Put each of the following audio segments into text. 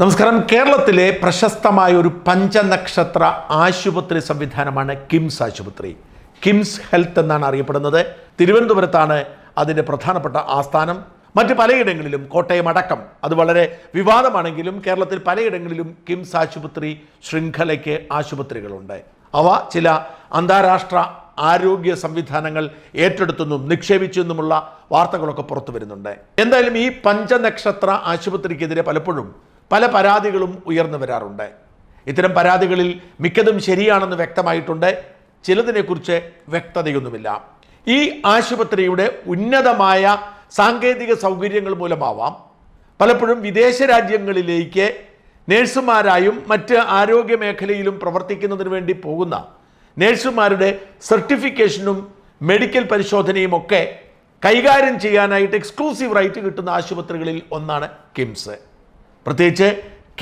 നമസ്കാരം. കേരളത്തിലെ പ്രശസ്തമായ ഒരു പഞ്ചനക്ഷത്ര ആശുപത്രി സംവിധാനമാണ് കിംസ് ആശുപത്രി. കിംസ് ഹെൽത്ത് എന്നാണ് അറിയപ്പെടുന്നത്. തിരുവനന്തപുരത്താണ് അതിന്റെ പ്രധാനപ്പെട്ട ആസ്ഥാനം. മറ്റ് പലയിടങ്ങളിലും കോട്ടയം അടക്കം. അത് വളരെ വിവാദമാണെങ്കിലും കേരളത്തിൽ പലയിടങ്ങളിലും കിംസ് ആശുപത്രി ശൃംഖലയ്ക്ക് ആശുപത്രികളുണ്ട്. അവ ചില അന്താരാഷ്ട്ര ആരോഗ്യ സംവിധാനങ്ങൾ ഏറ്റെടുത്തെന്നും നിക്ഷേപിച്ചെന്നുമുള്ള വാർത്തകളൊക്കെ പുറത്തു വരുന്നുണ്ട്. എന്തായാലും ഈ പഞ്ചനക്ഷത്ര ആശുപത്രിക്കെതിരെ പലപ്പോഴും പല പരാതികളും ഉയർന്നു വരാറുണ്ട്. ഇത്തരം പരാതികളിൽ മിക്കതും ശരിയാണെന്ന് വ്യക്തമായിട്ടുണ്ട്. ചിലതിനെക്കുറിച്ച് വ്യക്തതയൊന്നുമില്ല. ഈ ആശുപത്രിയുടെ ഉന്നതമായ സാങ്കേതിക സൗകര്യങ്ങൾ മൂലമാവാം പലപ്പോഴും വിദേശ രാജ്യങ്ങളിലേക്ക് നേഴ്സുമാരായും മറ്റ് ആരോഗ്യ മേഖലയിലും പ്രവർത്തിക്കുന്നതിന് വേണ്ടി പോകുന്ന നേഴ്സുമാരുടെ സർട്ടിഫിക്കേഷനും മെഡിക്കൽ പരിശോധനയും ഒക്കെ കൈകാര്യം ചെയ്യാനായിട്ട് എക്സ്ക്ലൂസീവ് റൈറ്റ് കിട്ടുന്ന ആശുപത്രികളിൽ ഒന്നാണ് കിംസ്. പ്രത്യേകിച്ച്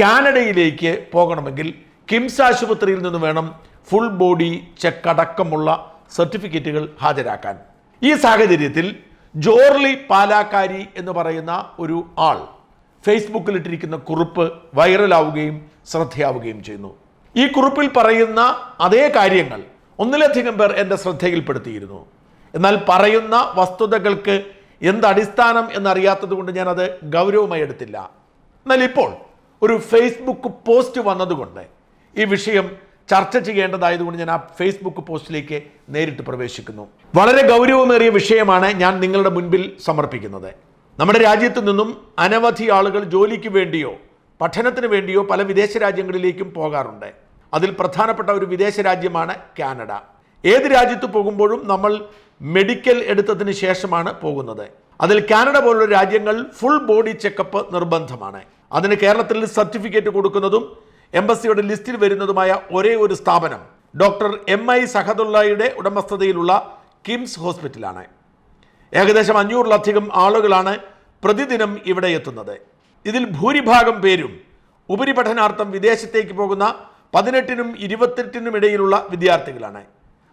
കാനഡയിലേക്ക് പോകണമെങ്കിൽ കിംസ് ആശുപത്രിയിൽ നിന്ന് വേണം ഫുൾ ബോഡി ചെക്ക് അടക്കമുള്ള സർട്ടിഫിക്കറ്റുകൾ ഹാജരാക്കാൻ. ഈ സാഹചര്യത്തിൽ ജോർലി പാലാക്കാരി എന്ന് പറയുന്ന ഒരു ആൾ ഫേസ്ബുക്കിൽ ഇട്ടിരിക്കുന്ന കുറിപ്പ് വൈറലാവുകയും ശ്രദ്ധയാവുകയും ചെയ്യുന്നു. ഈ കുറിപ്പിൽ പറയുന്ന അതേ കാര്യങ്ങൾ ഒന്നിലധികം പേർ എന്റെ ശ്രദ്ധയിൽപ്പെടുത്തിയിരുന്നു. എന്നാൽ പറയുന്ന വസ്തുതകൾക്ക് എന്ത് അടിസ്ഥാനം എന്നറിയാത്തത് കൊണ്ട് ഞാനത് ഗൗരവമായി എടുത്തില്ല. എന്നാൽ ഇപ്പോൾ ഒരു ഫേസ്ബുക്ക് പോസ്റ്റ് വന്നതുകൊണ്ട് ഈ വിഷയം ചർച്ച ചെയ്യേണ്ടതായതുകൊണ്ട് ഞാൻ ആ ഫേസ്ബുക്ക് പോസ്റ്റിലേക്ക് നേരിട്ട് പ്രവേശിക്കുന്നു. വളരെ ഗൗരവമേറിയ വിഷയമാണ് ഞാൻ നിങ്ങളുടെ മുൻപിൽ സമർപ്പിക്കുന്നത്. നമ്മുടെ രാജ്യത്തു നിന്നും അനവധി ആളുകൾ ജോലിക്ക് വേണ്ടിയോ പഠനത്തിന് വേണ്ടിയോ പല വിദേശ രാജ്യങ്ങളിലേക്കും പോകാറുണ്ട്. അതിൽ പ്രധാനപ്പെട്ട ഒരു വിദേശ രാജ്യമാണ് കാനഡ. ഏത് രാജ്യത്ത് പോകുമ്പോഴും നമ്മൾ മെഡിക്കൽ എടുത്തതിന് ശേഷമാണ് പോകുന്നത്. അതിൽ കാനഡ പോലുള്ള രാജ്യങ്ങൾ ഫുൾ ബോഡി ചെക്കപ്പ് നിർബന്ധമാണ്. അതിന് കേരളത്തിൽ സർട്ടിഫിക്കറ്റ് കൊടുക്കുന്നതും എംബസിയുടെ ലിസ്റ്റിൽ വരുന്നതുമായ ഒരേ ഒരു സ്ഥാപനം ഡോക്ടർ എം ഐ സഹദുള്ളയുടെ ഉടമസ്ഥതയിലുള്ള കിംസ് ഹോസ്പിറ്റലാണ്. ഏകദേശം അഞ്ഞൂറിലധികം ആളുകളാണ് പ്രതിദിനം ഇവിടെ എത്തുന്നത്. ഇതിൽ ഭൂരിഭാഗം പേരും ഉപരിപഠനാർത്ഥം വിദേശത്തേക്ക് പോകുന്ന പതിനെട്ടിനും ഇരുപത്തെട്ടിനും ഇടയിലുള്ള വിദ്യാർത്ഥികളാണ്.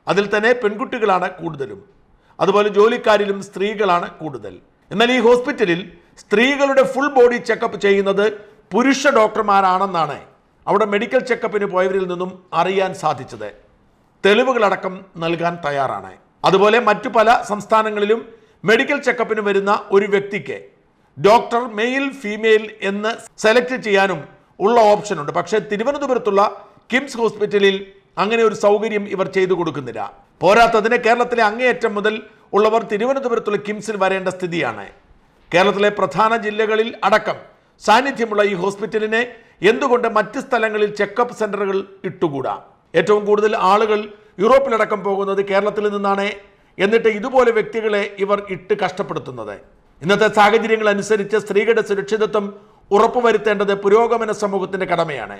അതിൽ തന്നെ പെൺകുട്ടികളാണ് കൂടുതലും. അതുപോലെ ജോലിക്കാരിലും സ്ത്രീകളാണ് കൂടുതൽ. എന്നാൽ ഈ ഹോസ്പിറ്റലിൽ സ്ത്രീകളുടെ ഫുൾ ബോഡി ചെക്കപ്പ് ചെയ്യുന്നത് പുരുഷ ഡോക്ടർമാരാണെന്നാണ് അവിടെ മെഡിക്കൽ ചെക്കപ്പിന് പോയവരിൽ നിന്നും അറിയാൻ സാധിച്ചത്. തെളിവുകളടക്കം നൽകാൻ തയ്യാറാണ്. അതുപോലെ മറ്റു പല സംസ്ഥാനങ്ങളിലും മെഡിക്കൽ ചെക്കപ്പിന് വരുന്ന ഒരു വ്യക്തിക്ക് ഡോക്ടർ മെയിൽ ഫീമെയിൽ എന്ന് സെലക്ട് ചെയ്യാനും ഉള്ള ഓപ്ഷൻ ഉണ്ട്. പക്ഷേ തിരുവനന്തപുരത്തുള്ള കിംസ് ഹോസ്പിറ്റലിൽ അങ്ങനെ ഒരു സൗകര്യം ഇവർ ചെയ്തു കൊടുക്കുന്നില്ല. പോരാത്തതിന് കേരളത്തിലെ അങ്ങേയറ്റം മുതൽ ഉള്ളവർ തിരുവനന്തപുരത്തുള്ള കിംസിൽ വരേണ്ട സ്ഥിതിയാണ്. കേരളത്തിലെ പ്രധാന ജില്ലകളിൽ അടക്കം സാന്നിധ്യമുള്ള ഈ ഹോസ്പിറ്റലിനെ എന്തുകൊണ്ട് മറ്റ് സ്ഥലങ്ങളിൽ ചെക്കപ്പ് സെന്ററുകൾ ഇട്ടുകൂടാ? ഏറ്റവും കൂടുതൽ ആളുകൾ യൂറോപ്പിലടക്കം പോകുന്നത് കേരളത്തിൽ നിന്നാണ് എന്നിട്ട് ഇതുപോലെ വ്യക്തികളെ ഇവർ ഇട്ട് കഷ്ടപ്പെടുത്തുന്നത്. ഇന്നത്തെ സാഹചര്യങ്ങൾ അനുസരിച്ച് സ്ത്രീകളുടെ സുരക്ഷിതത്വം ഉറപ്പുവരുത്തേണ്ടത് പുരോഗമന സമൂഹത്തിന്റെ കടമയാണ്.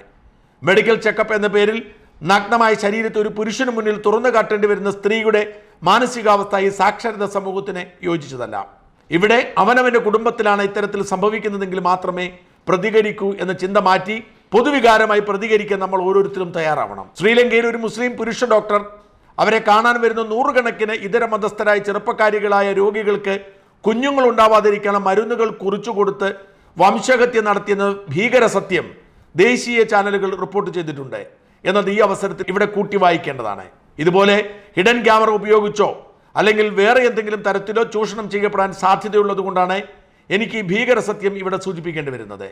മെഡിക്കൽ ചെക്കപ്പ് എന്ന പേരിൽ നഗ്നമായ ശരീരത്തെ ഒരു പുരുഷന് മുന്നിൽ തുറന്നു കാട്ടേണ്ടി വരുന്ന സ്ത്രീയുടെ മാനസികാവസ്ഥ ഈ സാക്ഷരത സമൂഹത്തിന് യോജിച്ചതല്ല. ഇവിടെ അവനവന്റെ കുടുംബത്തിലാണ് ഇത്തരത്തിൽ സംഭവിക്കുന്നതെങ്കിൽ മാത്രമേ പ്രതികരിക്കൂ എന്ന ചിന്ത മാറ്റി പൊതുവികാരമായി പ്രതികരിക്കാൻ നമ്മൾ ഓരോരുത്തരും തയ്യാറാവണം. ശ്രീലങ്കയിൽ ഒരു മുസ്ലിം പുരുഷ ഡോക്ടർ അവരെ കാണാൻ വരുന്ന നൂറുകണക്കിന് ഇതര മതസ്ഥരായ ചെറുപ്പക്കാരികളായ രോഗികൾക്ക് കുഞ്ഞുങ്ങൾ ഉണ്ടാവാതിരിക്കണം മരുന്നുകൾ കുറിച്ചു കൊടുത്ത് വംശഹത്യ നടത്തിയെന്ന ഭീകര സത്യം ദേശീയ ചാനലുകൾ റിപ്പോർട്ട് ചെയ്തിട്ടുണ്ട്. എന്നത് ഈ അവസരത്തിൽ ഇവിടെ കൂട്ടി വായിക്കേണ്ടതാണ്. ഇതുപോലെ ഹിഡൻ ക്യാമറ ഉപയോഗിച്ചോ അല്ലെങ്കിൽ വേറെ എന്തെങ്കിലും തരത്തിലോ ചൂഷണം ചെയ്യപ്പെടാൻ സാധ്യതയുള്ളത് കൊണ്ടാണ് എനിക്ക് ഈ ഭീകര സത്യം ഇവിടെ സൂചിപ്പിക്കേണ്ടി വരുന്നത്.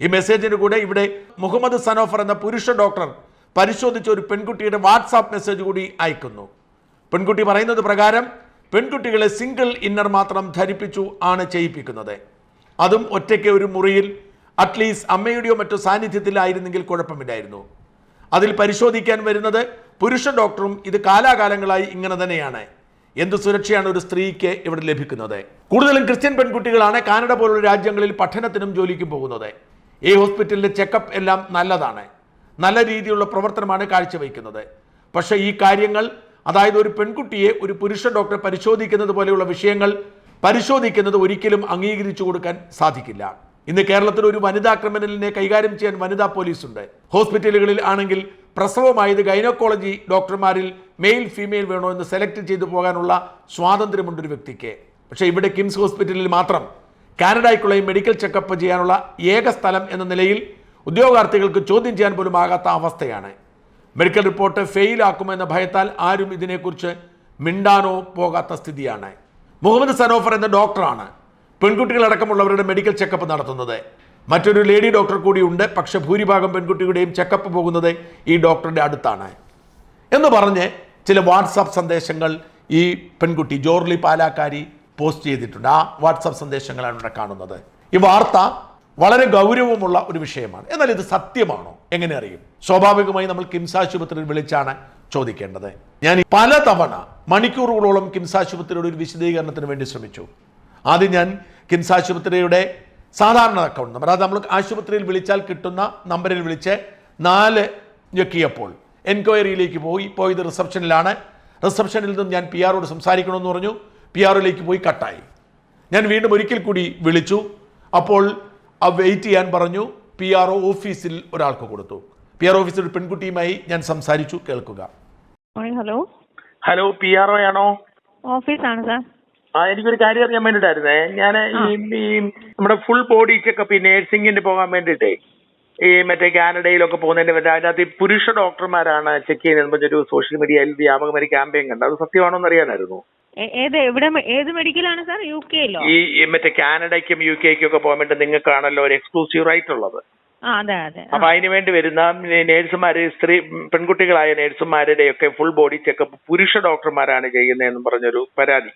ഈ മെസ്സേജിന് കൂടെ ഇവിടെ മുഹമ്മദ് സനോഫർ എന്ന പുരുഷ ഡോക്ടർ പരിശോധിച്ച ഒരു പെൺകുട്ടിയുടെ വാട്സാപ്പ് മെസ്സേജ് കൂടി അയക്കുന്നു. പെൺകുട്ടി പറയുന്നത് പ്രകാരം പെൺകുട്ടികളെ സിംഗിൾ ഇന്നർ മാത്രം ധരിപ്പിച്ചു ആണ് ചെയ്യിപ്പിക്കുന്നത്. അതും ഒറ്റയ്ക്ക് ഒരു മുറിയിൽ അറ്റ്ലീസ്റ്റ് അമ്മയുടെയോ മറ്റോ സാന്നിധ്യത്തിലായിരുന്നെങ്കിൽ കുഴപ്പമില്ലായിരുന്നു. അതിൽ പരിശോധിക്കാൻ വരുന്നത് പുരുഷ ഡോക്ടറും ഇത് കാലാകാലങ്ങളായി ഇങ്ങനെ തന്നെയാണ്. എന്ത് സുരക്ഷയാണ് ഒരു സ്ത്രീക്ക് ഇവിടെ ലഭിക്കുന്നത്? കൂടുതലും ക്രിസ്ത്യൻ പെൺകുട്ടികളാണ് കാനഡ പോലുള്ള രാജ്യങ്ങളിൽ പഠനത്തിനും ജോലിക്കും പോകുന്നത്. ഈ ഹോസ്പിറ്റലിലെ ചെക്കപ്പ് എല്ലാം നല്ലതാണ്. നല്ല രീതിയിലുള്ള പ്രവർത്തനമാണ് കാഴ്ചവെക്കുന്നത് പക്ഷേ ഈ കാര്യങ്ങൾ അതായത് ഒരു പെൺകുട്ടിയെ ഒരു പുരുഷ ഡോക്ടർ പരിശോധിക്കുന്നത് പോലെയുള്ള വിഷയങ്ങൾ പരിശോധിക്കുന്നത് ഒരിക്കലും അംഗീകരിച്ചു കൊടുക്കാൻ സാധിക്കില്ല. ഇന്ന് കേരളത്തിൽ ഒരു വനിതാ ക്രിമിനലിനെ കൈകാര്യം ചെയ്യാൻ വനിതാ പോലീസുണ്ട്. ഹോസ്പിറ്റലുകളിൽ ആണെങ്കിൽ പ്രസവമായത് ഗൈനക്കോളജി ഡോക്ടർമാരിൽ മെയിൽ ഫീമെയിൽ വേണോ എന്ന് സെലക്ട് ചെയ്തു പോകാനുള്ള സ്വാതന്ത്ര്യമുണ്ട് ഒരു വ്യക്തിക്ക്. പക്ഷേ ഇവിടെ കിംസ് ഹോസ്പിറ്റലിൽ മാത്രം. കാനഡയ്ക്കുള്ള മെഡിക്കൽ ചെക്കപ്പ് ചെയ്യാനുള്ള ഏക സ്ഥലം എന്ന നിലയിൽ ഉദ്യോഗാർത്ഥികൾക്ക് ചോദ്യം ചെയ്യാൻ പോലും ആകാത്ത അവസ്ഥയാണ്. മെഡിക്കൽ റിപ്പോർട്ട് ഫെയിൽ ആക്കുമെന്ന ഭയത്താൽ ആരും ഇതിനെക്കുറിച്ച് മിണ്ടാനോ പോകാത്ത സ്ഥിതിയാണ്. മുഹമ്മദ് സനോഫർ എന്ന ഡോക്ടറാണ് പെൺകുട്ടികളടക്കമുള്ളവരുടെ മെഡിക്കൽ ചെക്കപ്പ് നടത്തുന്നത്. മറ്റൊരു ലേഡി ഡോക്ടർ കൂടിയുണ്ട്. പക്ഷെ ഭൂരിഭാഗം പെൺകുട്ടികളുടെയും ചെക്കപ്പ് പോകുന്നത് ഈ ഡോക്ടറുടെ അടുത്താണ്. എന്ന് പറഞ്ഞ് ചില വാട്സാപ്പ് സന്ദേശങ്ങൾ ഈ പെൺകുട്ടി ജോർലി പാലാക്കാരി പോസ്റ്റ് ചെയ്തിട്ടുണ്ട്. ആ വാട്സാപ്പ് സന്ദേശങ്ങളാണ് ഇവിടെ കാണുന്നത്. ഈ വാർത്ത വളരെ ഗൗരവമുള്ള ഒരു വിഷയമാണ്. എന്നാൽ ഇത് സത്യമാണോ? എങ്ങനെ അറിയും? സ്വാഭാവികമായി നമ്മൾ കിംസ് ആശുപത്രിയിൽ വിളിച്ചാണ് ചോദിക്കേണ്ടത്. ഞാൻ പലതവണ മണിക്കൂറുകളോളം കിംസ് ആശുപത്രിയുടെ ഒരു വിശദീകരണത്തിന് വേണ്ടി ശ്രമിച്ചു. ആദ്യം ഞാൻ കിംസ് ആശുപത്രിയുടെ സാധാരണ അക്കൗണ്ട് നമ്പർ അത് നമ്മൾ ആശുപത്രിയിൽ വിളിച്ചാൽ കിട്ടുന്ന നമ്പറിൽ വിളിച്ച് നാല് ഞെക്കിയപ്പോൾ എൻക്വയറിയിലേക്ക് പോയി. പോയത് റിസപ്ഷനിലാണ്. റിസപ്ഷനിൽ നിന്നും ഞാൻ പി ആറോട് സംസാരിക്കണമെന്ന് പറഞ്ഞു. പി ആറിലേക്ക് പോയി കട്ടായി. ഞാൻ വീണ്ടും ഒരിക്കൽ കൂടി വിളിച്ചു. അപ്പോൾ ആ വെയിറ്റ് ചെയ്യാൻ പറഞ്ഞു. പി ആർ ഒ ഓഫീസിൽ ഒരാൾക്ക് കൊടുത്തു. പി ആർ ഓഫീസിൽ ഒരു പെൺകുട്ടിയുമായി ഞാൻ സംസാരിച്ചു. കേൾക്കുക. Hello hello P R O ആണോ? ഓഫീസാണ് സാർ ആ എനിക്കൊരു കാര്യം അറിയാൻ വേണ്ടിട്ടായിരുന്നേ ഞാൻ ഈ ഈ നമ്മുടെ ഫുൾ ബോഡി ചെക്കപ്പ് ഈ നേഴ്സിംഗിന് പോകാൻ വേണ്ടിട്ടേ ഈ മറ്റേ കാനഡയിലൊക്കെ പോകുന്നതിന്റെ പറ്റി അതിനകത്ത് ഈ പുരുഷ ഡോക്ടർമാരാണ് ചെക്ക് ചെയ്യുന്നത്. പറഞ്ഞൊരു സോഷ്യൽ മീഡിയയിൽ വ്യാപകമായി ക്യാമ്പയിൻ കണ്ട് അത് സത്യമാണോ എന്ന് അറിയാനായിരുന്നു ഏത് എവിടെ ഏത് മെഡിക്കലാണ് സാർ യു കെയിലോ ഈ മറ്റേ കാനഡയ്ക്കും യു കെക്കും ഒക്കെ പോകാൻ വേണ്ടി നിങ്ങൾക്കാണല്ലോ ഒരു എക്സ്ക്ലൂസീവ് റൈറ്റ് ഉള്ളത്. അപ്പൊ അതിന് വേണ്ടി വരുന്ന നേഴ്സുമാര് സ്ത്രീ പെൺകുട്ടികളായ നേഴ്സുമാരുടെ ഒക്കെ ഫുൾ ബോഡി ചെക്കപ്പ് പുരുഷ ഡോക്ടർമാരാണ് ചെയ്യുന്നതെന്നും പറഞ്ഞൊരു പരാതി.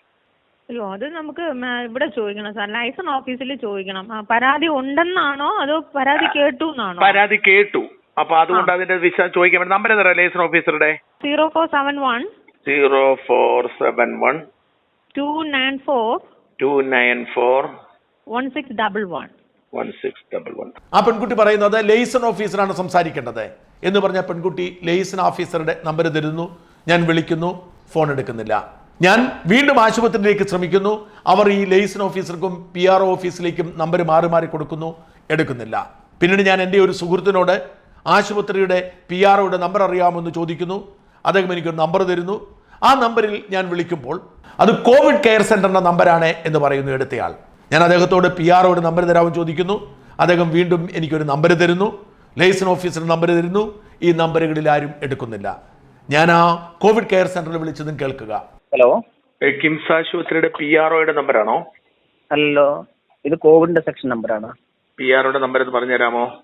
അയ്യോ അത് നമുക്ക് ഇവിടെ ചോദിക്കണം സാർ. ലൈസൺ ഓഫീസിൽ ചോദിക്കണം. പരാതി ഉണ്ടെന്നാണോ? അതോ പരാതി കേട്ടു എന്നാണോ പരാതി കേട്ടു. അപ്പൊ അതുകൊണ്ട് അതിന്റെ വിശദം ചോദിക്കാൻ വേണ്ടി നമ്പർ തരാം ലൈസൻസ് ഓഫീസറുടെ. Zero four seven one zero four seven one two nine four two nine four one six double one. One six double one. ആ പെൺകുട്ടി പറയുന്നത് ലെയ്സൺ ഓഫീസറാണ് സംസാരിക്കേണ്ടത് എന്ന് പറഞ്ഞ പെൺകുട്ടി ലെയ്സൺ ഓഫീസറുടെ നമ്പർ തരുന്നു. ഞാൻ വിളിക്കുന്നു. ഫോൺ എടുക്കുന്നില്ല. ഞാൻ വീണ്ടും ആശുപത്രിയിലേക്ക് ശ്രമിക്കുന്നു. അവർ ഈ ലെയ്സൺ ഓഫീസർക്കും പി ആർ ഒ ഓഫീസിലേക്കും നമ്പർ മാറി മാറി കൊടുക്കുന്നു. എടുക്കുന്നില്ല. പിന്നീട് ഞാൻ എന്റെ ഒരു സുഹൃത്തിനോട് ആശുപത്രിയുടെ പി ആർ ഒയുടെ നമ്പർ അറിയാമെന്ന് ചോദിക്കുന്നു. അദ്ദേഹം എനിക്കൊരു നമ്പർ തരുന്നു. ആ നമ്പറിൽ ഞാൻ വിളിക്കുമ്പോൾ അത് കോവിഡ് കെയർ സെന്ററിന്റെ നമ്പറാണ് എന്ന് പറയുന്നു എടുത്തയാൾ. ഞാൻ അദ്ദേഹത്തോട് പി ആർ ഒയുടെ നമ്പർ തരാമെന്ന് ചോദിക്കുന്നു. അദ്ദേഹം വീണ്ടും എനിക്കൊരു നമ്പർ തരുന്നു. ലൈസൺ ഓഫീസറുടെ നമ്പർ തരുന്നു. ഈ നമ്പറുകളിൽ ആരും എടുക്കുന്നില്ല. ഞാൻ ആ കോവിഡ് കെയർ സെന്ററിൽ വിളിച്ചതും കേൾക്കുക. ഹലോ? കിംസ് ആശുപത്രിയുടെ പി ആർ ഒയുടെ നമ്പറാണോ ഹലോ ഇത് കോവിഡിന്റെ സെക്ഷൻ നമ്പറാണ് പി ആർ ഒയുടെ നമ്പർ എന്ന് പറഞ്ഞുതരാമോ?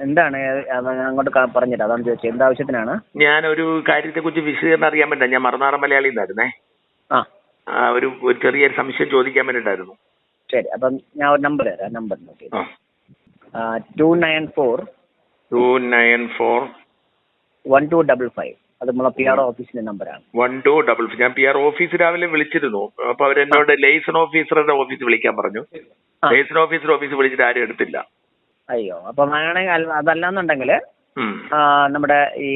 എന്താണ്? അത് ഞാൻ അങ്ങോട്ട് ക- അതാണ് ചോദിച്ചത്. എന്ത് ആവശ്യത്തിനാണ്? ഞാൻ ഒരു കാര്യത്തെ കുറിച്ച് വിശദീകരണം അറിയാൻ പറ്റില്ല ഞാൻ മറുനാടൻ മലയാളി എന്നായിരുന്നേ. ആ. ആ, ഒരു ഒരു ചെറിയൊരു സംശയം ചോദിക്കാൻ വേണ്ടിയിട്ടായിരുന്നു. ശരി അപ്പം ഞാൻ ഒരു നമ്പർ തരാം. നമ്പർ നോക്കി. Two nine four two nine four one two double five അത് നമ്മളെ പി ആർ ഓഫീസിന്റെ നമ്പറാണ് വൺ ടു ഡബിൾ ഞാൻ പി ആർ ഓഫീസ് രാവിലെ വിളിച്ചിരുന്നു. അപ്പൊ അവരെന്നോട് ലേസൺ ഓഫീസറുടെ ഓഫീസ് വിളിക്കാൻ പറഞ്ഞു. ലൈസൺ ലേസൺ ഓഫീസർ ഓഫീസ് വിളിച്ചിട്ട് ആരും എടുത്തില്ല. അയ്യോ. അപ്പൊ അങ്ങനെയാണെങ്കിൽ അതല്ലാന്നുണ്ടെങ്കിൽ നമ്മുടെ ഈ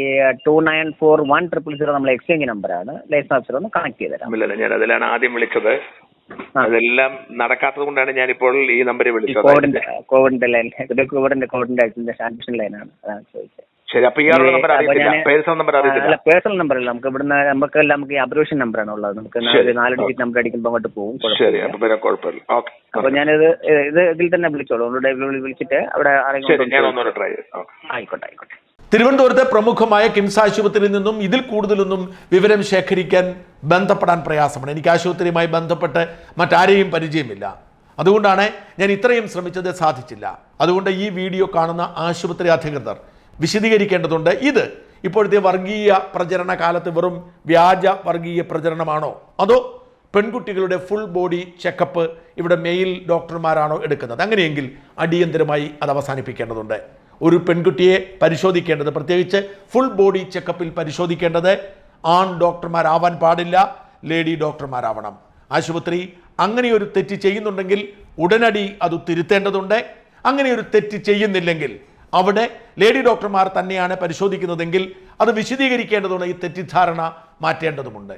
two nine four one triple zero നമ്മളെ എക്സ്ചേഞ്ച് നമ്പറാണ് ലൈസൻസ് ഓഫീസർ ഒന്ന് കണക്ട് ചെയ്ത് തരാം. ഇല്ലല്ല ഞാൻ അതിലാണ് ആദ്യം വിളിച്ചത്. അതെല്ലാം നടക്കാത്തത് കൊണ്ടാണ് ഞാൻ ഇപ്പോൾ ഈ നമ്പറിൽ വിളിച്ചത് കോവിഡിന്റെ കോവിഡിന്റെ ലൈൻ കോവിഡിന്റെ കോവിഡിന്റെ ട്രാൻസ്മിഷൻ ലൈനാണ് അതാണ് ചോദിച്ചത്. ശരി അപ്പൊ ഇയാളുടെ നമ്പർ അപ്പൊ അറിയത്തില്ല. ഞാൻ പേഴ്സണൽ നമ്പർ അറിയത്തില്ല. അല്ല പേഴ്സണൽ നമ്പർ അല്ല നമുക്ക് ഇവിടുന്ന് നമുക്ക് നമുക്ക് ഈ അബ്രോഷൻ നമ്പറാണ് ഉള്ളത്. നമുക്ക് നാല് ഡിജിറ്റ് നമ്പർ അടിക്കുമ്പോൾ അങ്ങോട്ട് പോകും. ശരി അപ്പൊ പിന്നെ കുഴപ്പമില്ല. ഓക്കെ അപ്പൊ ഞാനിത് ഇത് ഇതിൽ തന്നെ വിളിച്ചോളൂ. ഒന്നുകൂടെ വിളി- വിളിച്ചിട്ട് അവിടെ ആയിക്കോട്ടെ ആയിക്കോട്ടെ. തിരുവനന്തപുരത്തെ പ്രമുഖമായ കിംസ് ആശുപത്രിയിൽ നിന്നും ഇതിൽ കൂടുതലൊന്നും വിവരം ശേഖരിക്കാൻ ബന്ധപ്പെടാൻ പ്രയാസമാണ്. എനിക്ക് ആശുപത്രിയുമായി ബന്ധപ്പെട്ട് മറ്റാരെയും പരിചയമില്ല. അതുകൊണ്ടാണ് ഞാൻ ഇത്രയും ശ്രമിച്ചത് സാധിച്ചില്ല. അതുകൊണ്ട് ഈ വീഡിയോ കാണുന്ന ആശുപത്രി അധികൃതർ വിശദീകരിക്കേണ്ടതുണ്ട്. ഇത് ഇപ്പോഴത്തെ വർഗീയ പ്രചരണ കാലത്ത് വെറും വ്യാജ വർഗീയ പ്രചരണമാണോ? അതോ പെൺകുട്ടികളുടെ ഫുൾ ബോഡി ചെക്കപ്പ് ഇവിടെ മെയിൽ ഡോക്ടർമാരാണോ എടുക്കുന്നത്? അങ്ങനെയെങ്കിൽ അടിയന്തരമായി അത് അവസാനിപ്പിക്കേണ്ടതുണ്ട്. ഒരു പെൺകുട്ടിയെ പരിശോധിക്കേണ്ടത് പ്രത്യേകിച്ച് ഫുൾ ബോഡി ചെക്കപ്പിൽ പരിശോധിക്കേണ്ടത് ആൺ ഡോക്ടർമാരാവാൻ പാടില്ല ലേഡി ഡോക്ടർമാരാവണം ആശുപത്രി അങ്ങനെ ഒരു തെറ്റ് ചെയ്യുന്നുണ്ടെങ്കിൽ ഉടനടി അത് തിരുത്തേണ്ടതുണ്ട്. അങ്ങനെ ഒരു തെറ്റ് ചെയ്യുന്നില്ലെങ്കിൽ അവിടെ ലേഡി ഡോക്ടർമാർ തന്നെയാണ് പരിശോധിക്കുന്നതെങ്കിൽ അത് വിശദീകരിക്കേണ്ടതുണ്ട് ഈ തെറ്റിദ്ധാരണ മാറ്റേണ്ടതുമുണ്ട്.